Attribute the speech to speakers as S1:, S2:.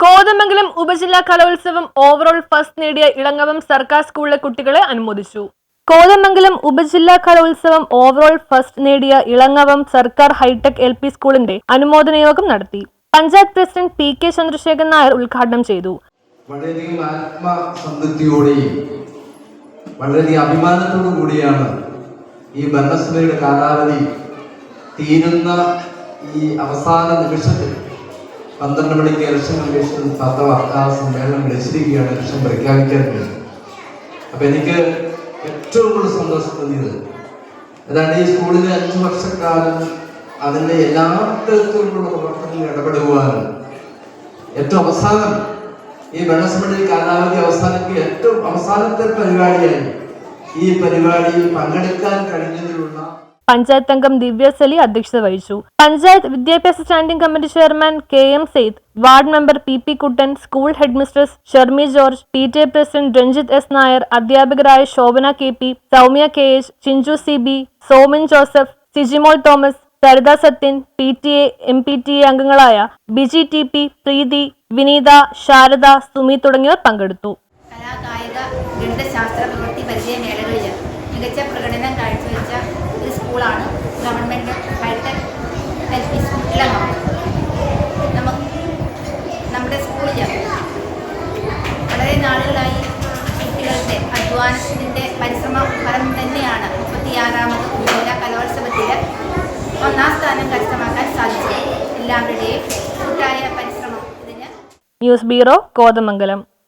S1: കോതമംഗലം ഉപജില്ലാ കലോത്സവം overall first നേടിയ ഇളങ്ങവം സർക്കാർ സ്കൂളിലെ കുട്ടികളെ അനുമോദിച്ചു. കോതമംഗലം ഉപജില്ലാ കലോത്സവം ഓവറോൾ ഫസ്റ്റ് നേടിയ ഇളങ്ങവം സർക്കാർ ഹൈടെക് എൽ പി സ്കൂളിന്റെ അനുമോദന യോഗം നടത്തി. Panchayat president P K Chandrasekharan Nair ഉദ്ഘാടനം ചെയ്തു.
S2: അഭിമാനത്തോടു കൂടിയാണ് ഈ ഭരണസഭയുടെ കാലാവധി തീരുന്ന ഈ അവസാന നിമിഷത്തിൽ പന്ത്രണ്ട് മണിക്ക് ഇലക്ഷൻ കമ്മീഷൻ പത്രവാർത്താ സമ്മേളനം വിളിച്ചിരിക്കുകയാണ് ഇലക്ഷൻ പ്രഖ്യാപിക്കാൻ വേണ്ടി അപ്പൊ എനിക്ക് ഏറ്റവും കൂടുതൽ സന്തോഷം തോന്നിയത് അതാണ് ഈ സ്കൂളിലെ അഞ്ചു വർഷക്കാലം അതിന്റെ എല്ലാ തരത്തിലുള്ള പ്രവർത്തനങ്ങളിൽ ഇടപെടുവാനും ഏറ്റവും അവസാനം ഈ വെള്ളസമിതി കാലാവധി അവസാനിക്കുക ഏറ്റവും അവസാനത്തെ പരിപാടിയായി ഈ പരിപാടിയിൽ പങ്കെടുക്കാൻ കഴിഞ്ഞതിലുള്ള
S1: പഞ്ചായത്ത് അംഗം ദിവ്യ സലി അധ്യക്ഷത വഹിച്ചു. പഞ്ചായത്ത് വിദ്യാഭ്യാസ standing committee chairman K M Syed ward member P P Kuttan school head mistress Shermi George P T A president Ranjith S Nair അധ്യാപകരായ Shobhana K P Soumya K H Chinchu C B Somin Joseph Sijimol Thomas Saritha Sathyan P T A M P T A അംഗങ്ങളായ Biji T P Preethi Vineetha Sharada Sumi തുടങ്ങിയവർ പങ്കെടുത്തു.
S3: കലാകായിക ഗണിതശാസ്ത്ര പ്രവൃത്തി പരിചയ മേളകളിൽ മികച്ച പ്രകടനം കാഴ്ചവെച്ച സ്കൂളാണ് government hitech L P Elangam നമുക്ക് നമ്മുടെ സ്കൂളിൽ വളരെ നാളുകളായി കുട്ടികളുടെ അധ്വാനത്തിന്റെ പരിശ്രമ ഫലം തന്നെയാണ് മുപ്പത്തിയാറാമത് ജില്ലാ കലോത്സവത്തിൽ ഒന്നാം സ്ഥാനം കരസ്ഥമാക്കാൻ സാധിച്ചത്. എല്ലാവരുടെയും കൂട്ടായ പരിശ്രമം ഇതിന്
S1: ന്യൂസ് ബ്യൂറോ കോതമംഗലം.